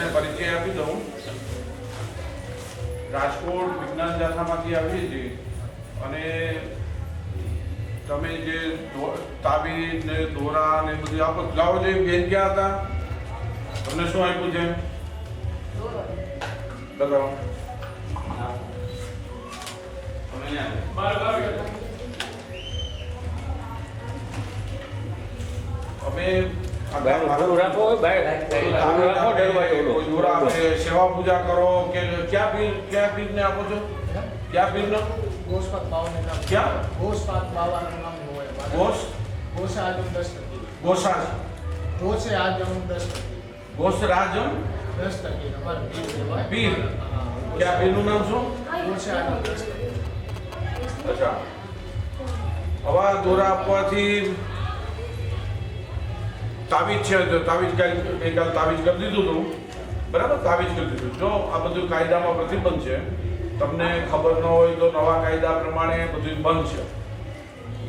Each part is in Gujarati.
તમને પરિચય આપી દઉં. રાજકોટ વિજ્ઞાન જાથામાંથી આવીએ છીએ. અને તમે જે તાબી ને દોરા ને બધું આપો, લાવો જે બેન ક્યાં હતા? તમને શું આપ્યું છે? બતાવો. અમે સેવા પૂજા કરો કે ક્યાં બિલ ક્યાં પીરને આપો છો? ક્યાં પીરનો ગોસ્પત બાવાનું નામ ક્યાં? ગોસ્પત બાવાનું નામ હોય ગોસે? દસ દસ્તકી ગોસાજ ગોસે આજમ દસ્તકી દસ અમારે પીર કહેવાય પીર? હા. ક્યાં પીરનું નામ શું? ગોસે આજમ દસ્તકી અચ્છા. હવા દોરા આપવાથી તાવીજ છે તો તાવીજ ગઈકાલ તાવીજ કરી દીધું હતું. બરાબર? તાવીજ કરી દીધું. જો આ બધું કાયદામાં પ્રતિબંધ છે, તમને ખબર ન હોય તો નવા કાયદા પ્રમાણે બધું બંધ છે.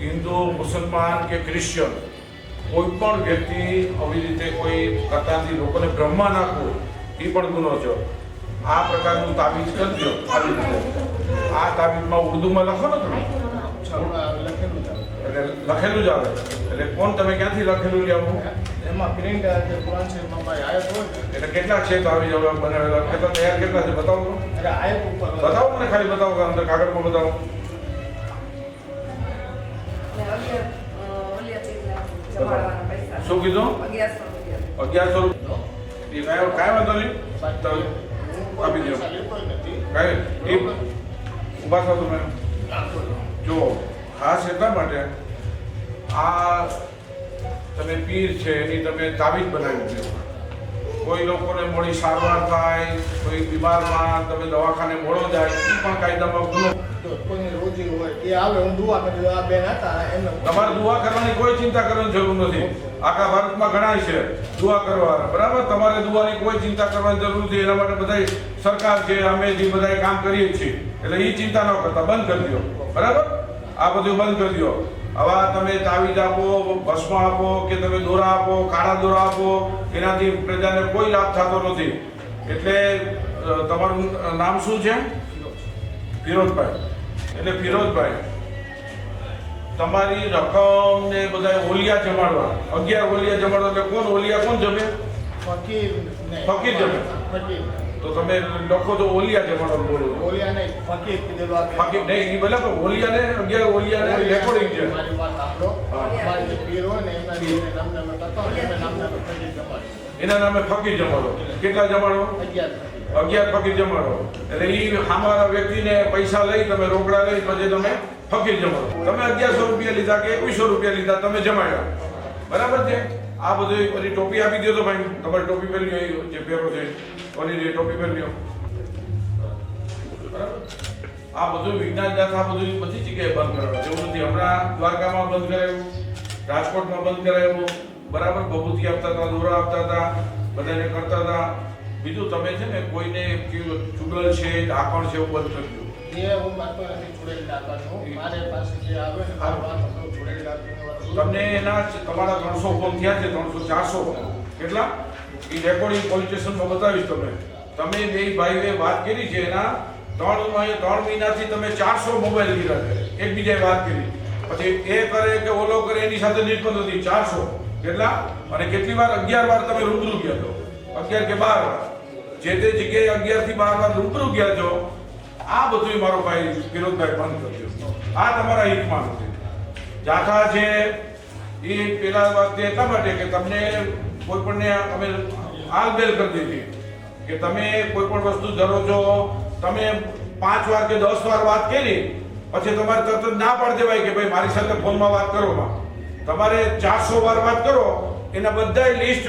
હિન્દુ, મુસલમાન કે ક્રિશ્ચન કોઈ પણ વ્યક્તિ આવી રીતે કોઈ પ્રકારથી લોકોને બ્રહ્મા નાખવું, એ પણ ગુનો છે. આ પ્રકારનું તાવીજ કરી દો આ તાવીજમાં ઉર્દુમાં લખો ને તમે. એટલે લખેલું જ આવે. એટલે કોણ તમે ક્યાંથી લખેલું લેવું એમાં પ્રિન્ટ જે કુરાન એમાં ભાઈ આયત હોય એટલે કેટલા છે તાવીજ હવે બનાવેલા કેટલા તૈયાર કેટલા છે બતાવો તો. એટલે આયત ઉપર બતાવો મને ખાલી બતાવો કે અંદર કાગળમાં બતાવો. શું કીધું? અગિયારસો રૂપિયા. એ કાંઈ વાંધો નહીં. આપી દો કાંઈ એ ઊભા થો તમે. જો ખાસ એટલા માટે? આ તમે પીર છે એની તમે તાવીજ બનાવી દો. કોઈ લોકોને મોડી સારવાર થાય કોઈ બીમારમાં તમે દવાખાને મોડો જાય એ પણ કાયદામાં ગુનો કોઈને રોજી હોય એ આવે હું દુઆ કરી. આ બેન હતા એમને તમારે દુઆ કરવાની કોઈ ચિંતા કરવાની જરૂર નથી. આખા ભારતમાં ગણાય છે દુઆ કરવાના બરાબર? તમારે દુઆની કોઈ ચિંતા કરવાની જરૂર નથી. એના માટે બધા સરકાર છે અમે જે બધા કામ કરીએ છીએ. એટલે એ ચિંતા ન કરતા. બંધ કરી દો બરાબર? આ બધું બંધ કરી દો હવે તમે તાવીજ આપો ભસ્મ આપો કે તમે દોરા આપો કાળા દોરા આપો એનાથી પ્રજાને કોઈ લાભ થતો નથી. એટલે તમારું નામ શું છે? ફિરોજભાઈ. એટલે ફિરોજભાઈ તમારી રકમ ને બધા ઓલિયા જમાડવા. અગિયાર ઓલિયા જમાડવા એટલે કોણ ઓલિયા કોણ જમે? ફકીર ફકીર જમે. ફકીર તો તમે લખો તો ઓલિયા જમાડવા બોલો. ઓલિયા નહીં. ફકીર કીધેલું આ. બાકી નહીં એ બરાબર ઓલિયા ને અગિયાર ઓલિયા. ને રેકોર્ડિંગ છે. મારી વાત આપો મારી જે પીર હોય ને એમના નામ નામના મેં કરતા હોય ને એમના નામના મેં ફકીર જમાડો. એના નામે ફકીર જમાડો. કેટલા જમાડો? અગિયાર ફકીર. અગિયાર ફકીર જમાડો. એટલે એ સામાના વ્યક્તિને પૈસા લઈ તમે રોકડા લઈ પછી તમે ફકીર જમાડો. તમે અગિયારસો રૂપિયા લીધા કે એકવીસો રૂપિયા લીધા તમે જમાડ્યા. બરાબર છે? આ બધું પછી ટોપી આપી દો તો ભાઈ તમારી ટોપી પહેરી લ્યો જે પહેરો છે, ઓલી ટોપી પહેરી લ્યો. આ બધું વિજ્ઞાન આ બધું બધી જગ્યાએ બંધ કરાવ્યું એવું નથી. હમણાં દ્વારકામાં બંધ કરાયું, રાજકોટમાં બંધ કરાયું. બરાબર? ભભૂતિ આપતા હતા, દોરા આપતા હતા, બધાને કરતા હતા. બીજું તમે છે ને કોઈને ચુગલ છે, ઢાંકણ છે, એવું બંધ કરી દો. એ હું માનતો નથી છોડેલી ડાકરનું. મારે પાસે જે આવે ને મારી વાત સાંભળો, છોડેલી ડાકરની તમને એના તમારા ત્રણસો ફોન થયા છે ત્રણસો ચારસો. કેટલા? એ રેકોર્ડિંગ પોલીસ સ્ટેશનમાં બતાવીશ તમે તમે બે ભાઈએ વાત કરી છે એના ત્રણ ત્રણ મહિનાથી તમે ચારસો મોબાઈલ લીધા છે. એકબીજાએ વાત કરી. પછી એ કરે કે ઓલો કરે એની સાથે નિષ્પન્ન નથી ચારસો. કેટલા? અને કેટલી વાર? અગિયાર વાર તમે રૂબરૂ ગયા છો. અગિયાર કે બાર વાર. જે તે જગ્યાએ અગિયારથી બાર વાર રૂબરૂ ગયા છો આ બધું મારો ભાઈ વિરોધભાઈ બંધ કર્યો આ તમારા હિતમાં નથી જાથા છે, એ પેલા વાત એટલા માટે કે તમને કોઈ પણ અમે આલબેલ કરી દીધી કે તમે કોઈ પણ વસ્તુ ધરો છો, તમે પાંચ વાર કે દસ વાર વાત કરી, પછી તમારે તરત ના પાડી દેવાય કે ભાઈ મારી સાથે ફોનમાં વાત કરોમાં તમારે ચારસો વાર વાત કરો, એના બધા લિસ્ટ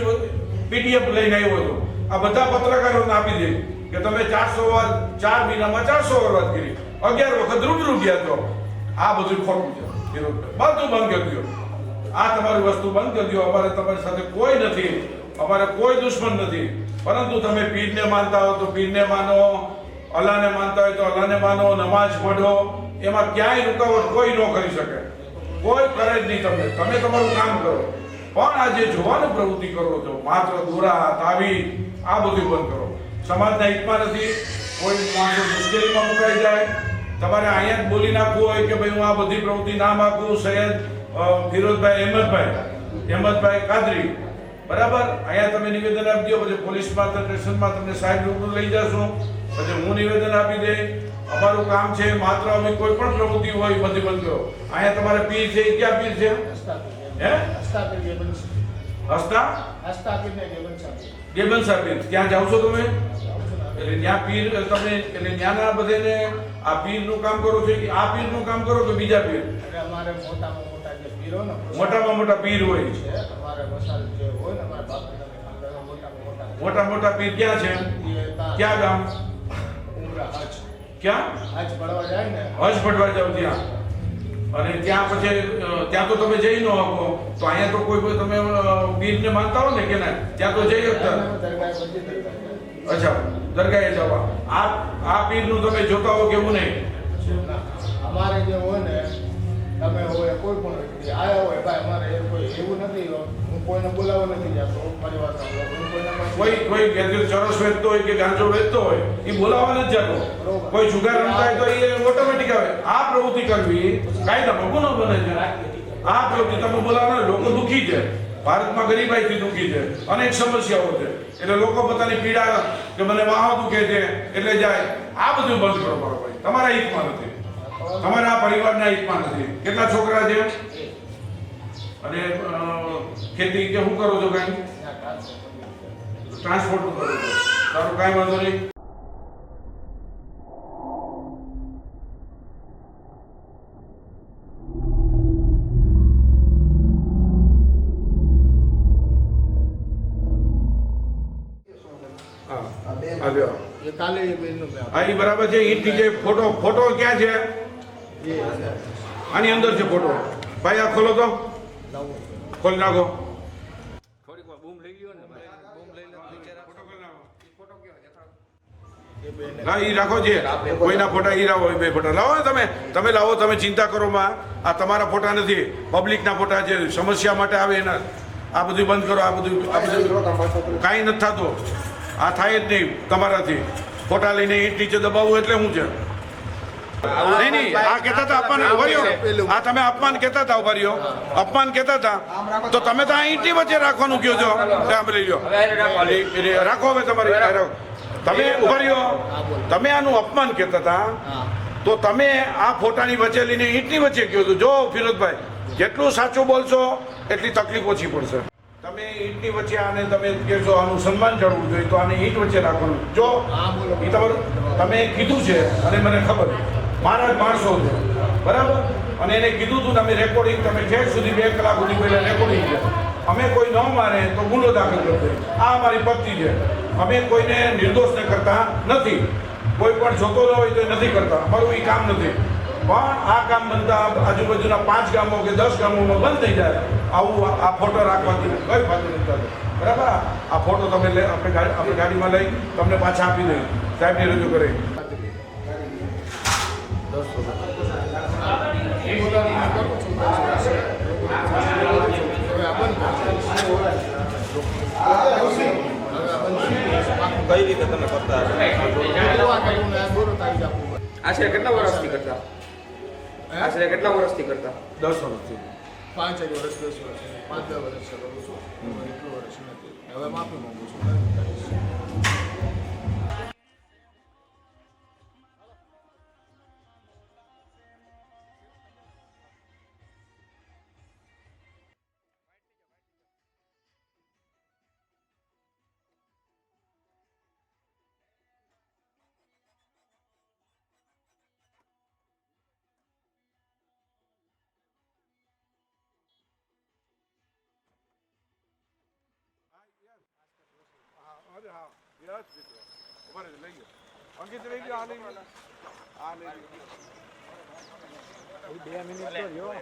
પીડીએફ લઈને આવ્યો હતો. આ બધા પત્રકારોને આપી દે. કે તમે ચારસો વાર ચાર મહિનામાં ચારસો વાર વાત કરી. અગિયાર વખત રૂબરૂ ગયા છો આ બધું ખોટું છે. બધું બંધ કરી દો. આ તમારી વસ્તુ બંધ કરી દો. અમારે તમારી સાથે કોઈ નથી. અમારે કોઈ દુશ્મન નથી. પરંતુ તમે પીરને માનતા હો તો પીરને માનો, અલ્લાહને માનતા હોય તો અલ્લાહને માનો, નમાઝ પઢો. એમાં ક્યાંય રૂકાવટ કોઈ ન કરી શકે. કોઈ કરે જ નહીં તમને. તમે તમારું કામ કરો. પણ આ જે જોવાની પ્રવૃત્તિ કરો છો, માત્ર દોરા તાવી આ બધું બંધ કરો. સમાજના હિતમાં નથી. કોઈ માણસો મુશ્કેલીમાં મુકાઈ જાય. તમારે અહીંયા જ બોલી નાખવું હોય કે ભાઈ હું આ બધી પ્રવૃત્તિ ના માગું સૈયદ ફિરોજભાઈ અહેમદભાઈ અહેમદભાઈ કાદરી. બરાબર? અહીંયા તમે નિવેદન આપી દો પછી પોલીસમાં સ્ટેશનમાં તમને સાહેબ રૂબરૂ લઈ જશો. પછી હું નિવેદન આપી દે. અમારું કામ છે માત્ર અમે કોઈ પણ પ્રવૃત્તિ હોય બધી બંધ કરો. અહીંયા તમારે પીર છે એ ક્યાં પીર છે? હસ્તા હે? હસ્તા? હસતા હસ્તાપીર ને ગેબન સાહેબ ત્યાં જાઓ છો તમે. એટલે ત્યાં પીર તમે એટલે ત્યાંના બધાને આ પીરનું કામ કરો છો કે આ પીરનું કામ કરો કે બીજા પીર? એટલે અમારે મોટામાં મોટા જે પીરો ને મોટામાં મોટા પીર હોય છે અમારે વસાલ જે હોય ને અમારા બાપદાદાના મોટા મોટા પીર ક્યાં છે? ક્યાં ગામ? ઉમરા હજ. ક્યાં? હજ પડવા જાય ને. હજ પડવા જાવ ત્યાં. અને ત્યાં પછી ત્યાં તો તમે જઈ ન શકો. તો અહીંયા તો કોઈ કોઈ તમે અ, પીરને માનતા હો ને કે ના ત્યાં તો જઈ શકતા. અચ્છા દરગાહે જવા. આ આ પીરનું તમે જોતા હો કેવું નહીં? અમારે જે હોય ને તમે હોય કોઈ પણ વ્યક્તિ આયા હોય ભાઈ અમારે એ કોઈ એવું નથી હું. કોઈને બોલાવવા નથી જતો પાસે- કોઈ કોઈ ગેરજર ચરસ વેચતો હોય કે ગાંજો વેચતો હોય એ બોલાવવા નથી જતો. કોઈ જુગાર રમતા હોય તો એ ઓટોમેટિક આવે. આ પ્રવૃત્તિ કરવી કાયદામાં ગુનો બને છે. આ પ્રવૃત્તિ તમે બોલાવવા લોકો દુખી છે. ભારતમાં ગરીબાઈથી દુખી છે. અનેક સમસ્યાઓ છે. એટલે લોકો પોતાની પીડા કે મને વાહ દુખે છે એટલે જાય. આ બધું બંધ કરો મારો ભાઈ. તમારા હિતમાં નથી. તમારા પરિવારના હિતમાં નથી. કેટલા છોકરા છે? અને ખેતી કે શું કરો છો કાંઈ? ટ્રાન્સપોર્ટનું કરો છો. તારું કાંઈ વાંધો નહીં? કાલે બરાબર છે. ઈટ નીચે ફોટો ફોટો ક્યાં છે. આની અંદર છે ફોટો ભાઈ, આ ખોલો તો. ખોલી નાખો. થોડીક રાખો કોઈના ફોટા એ બે ફોટા. લાવો તમે. તમે લાવો, તમે ચિંતા કરો આ તમારા ફોટા નથી. પબ્લિકના ફોટા છે સમસ્યા માટે આવે એના. આ બધું બંધ કરો, આ બધું આ બધું કાંઈ નથી થતું. આ થાય જ નહીં તમારાથી. ફોટા લઈને ઈંટ નીચે દબાવવું એટલે શું છે? નહીં નહીં. આ કહેતા હતા અપમાન ઊભા રહ્યો. આ તમે અપમાન કહેતા હતા ઊભા રહ્યો. અપમાન કહેતા હતા. તો તમે તો આ ઈંટની વચ્ચે રાખવાનું કહો છો. સાંભળી લઈ લો રાખો. એટલે- એટલે રાખો હવે તમારી તમે ઊભા રહ્યો. તમે આનું અપમાન કહેતા હતા. તો તમે આ ફોટાની વચ્ચે લઈને ઈંટની વચ્ચે કયો છો. જો ફિરોજભાઈ જેટલું સાચું બોલશો એટલી તકલીફ ઓછી પડશે. તમે ઈંટની વચ્ચે આને તમે કહેશો આનું સન્માન જળવું જોઈએ. તો આને ઈંટ વચ્ચે રાખવાનું. જો એ તમારું તમે કીધું છે અને મને ખબર મારા માણસો છે. બરાબર? અને એને કીધું હતું તમે રેકોર્ડિંગ તમે જે સુધી બે કલાક સુધી પહેલાં રેકોર્ડિંગ છે અમે કોઈ ન મારે તો ગુનો દાખલ કરશે આ અમારી પત્ની છે. અમે કોઈને નિર્દોષને કરતા નથી. કોઈ પણ જોતો ન હોય તો એ નથી કરતા. અમારું એ કામ નથી. પણ આ કામ બનતા આજુબાજુના પાંચ ગામો કે દસ ગામોમાં બંધ થઈ જાય. આવું આ- ફોટો રાખવાથી કઈ ફાયદો નથી બરાબર? આ ફોટો તમે આપણે ગાડી ગાડીમાં લઈ તમને પાછા આપી દઈએ સાહેબને રજૂ કરી. કઈ રીતે તમે કરતા. આશરે કેટલા વર્ષથી કરતા? આશરે કેટલા વર્ષથી કરતા? દસ વર્ષથી. પાંચ એક વર્ષ દસ વર્ષ પાંચ દસ વર્ષ કરું છું એટલું વર્ષ નથી. હવે માફી માંગુ છું. ઊભા રહેજો, લઈ ગયો આ લઈ ગયો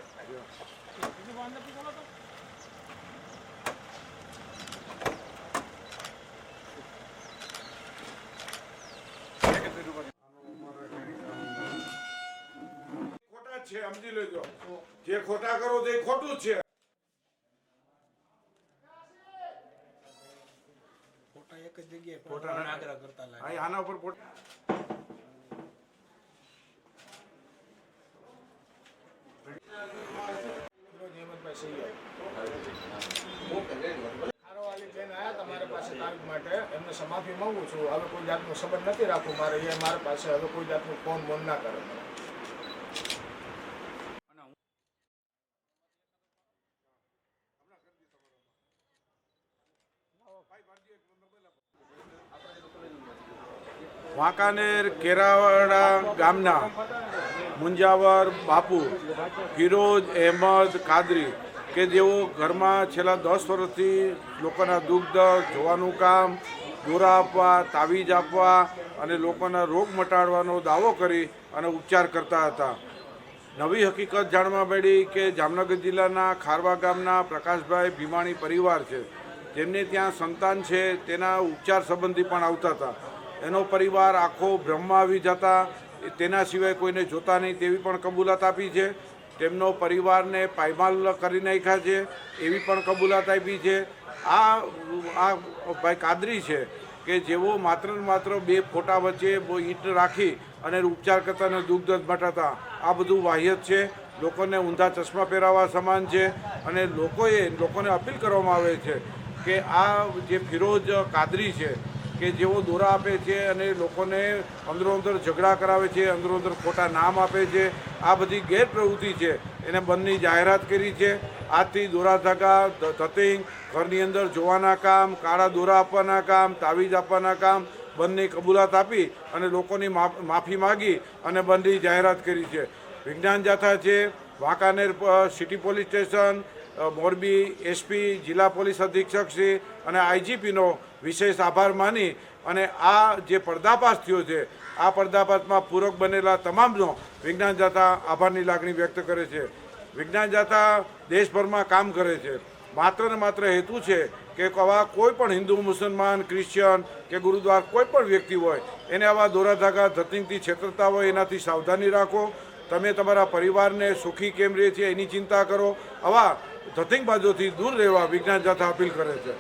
ખોટા છે સમજી લેજો. જે ખોટા કરો તે ખોટું જ છે ખોટા એક જ જગ્યાએ ખોટા ફોટાનો આગ્રહ કરતા લાગે અહીં આના ઉપર ફોટ- ફિરોજ હેમંતભાઈ સૈયદ ખારોવાલી બેન આયા તમારી પાસે તારીખ માટે સમાફી માંગુ છું. હવે કોઈ જાતનો સંબંધ નથી રાખવું મારે. એ મારી પાસે હવે કોઈ જાતનું ફોન બોન ના કરે વાંકાનેર, કેરાવાડા ગામના મુંજાવર, બાપુ, ફિરોજ અહેમદ કાદરી કે જેઓ ઘરમાં છેલ્લા દસ વર્ષથી લોકોના દુગ્ધ જોવાનું કામ દોરા આપવા, તાવીજ આપવા અને લોકોના રોગ મટાડવાનો દાવો કરી અને ઉપચાર કરતા હતા. નવી હકીકત જાણવા મળી કે જામનગર જિલ્લાના ખારવા ગામના પ્રકાશભાઈ ભીમાણી પરિવાર છે. જેમને ત્યાં સંતાન છે, તેના ઉપચાર સંબંધી પણ આવતા હતા. એનો પરિવાર આખો બ્રહ્મમાં આવી જતા તેના સિવાય કોઈને જોતા નહીં તેવી પણ કબૂલાત આપી છે. તેમનો પરિવારને પાયમાલ કરી નાખ્યા છે, એવી પણ કબૂલાત આપી છે. આ આ ભાઈ કાદરી છે કે જેઓ માત્ર ને માત્ર બે ફોટા વચ્ચે ઈંટ રાખી અને ઉપચાર કરતા અને દુગ્ધ મટાતા આ બધું વાહ્યત છે. લોકોને ઊંધા ચશ્મા પહેરાવા સમાન છે અને લોકોએ, લોકોને અપીલ કરવામાં આવે છે કે આ જે ફિરોજ કાદરી છે કે જેઓ દોરા આપે છે અને લોકોને અંદરો અંદર ઝઘડા કરાવે છે, અંદરો અંદર ખોટા નામ આપે છે, આ બધી ગેરપ્રવૃત્તિ છે. એને બંધની જાહેરાત કરી છે. આજથી દોરા ધગા ધતિંગ ઘરની અંદર જોવાના કામ, કાળા દોરા આપવાના કામ, તાવીજ આપવાના કામ બંધની કબૂલાત આપી અને લોકોની માફ- માગી અને બંધની જાહેરાત કરી છે. વિજ્ઞાન જાથા છે, Wankaner city police station Morbi SP, જિલ્લા પોલીસ અધિક્ષક શ્રી અને આઈજીપીનો વિશેષ આભાર માની અને આ જે પર્દાફાશ થયો છે, આ પર્દાફાશમાં પૂરક બનેલા તમામનો વિજ્ઞાન જાતા આભારની લાગણી વ્યક્ત કરે છે. વિજ્ઞાન જાતા દેશભરમાં કામ કરે છે. માત્ર ને માત્ર હેતુ છે કે આવા કોઈ પણ હિન્દુ, મુસલમાન, ક્રિશ્ચિયન કે ગુરુદ્વાર કોઈ પણ વ્યક્તિ હોય, એને આવા દોરાધાગા ધતિંગથી છેતરતા હોય એનાથી સાવધાની રાખો. તમે તમારા પરિવારને સુખી કેમ રહે છે એની ચિંતા કરો. આવા ધતિંગબાજોથી દૂર રહેવા વિજ્ઞાન જાથા અપીલ કરે છે.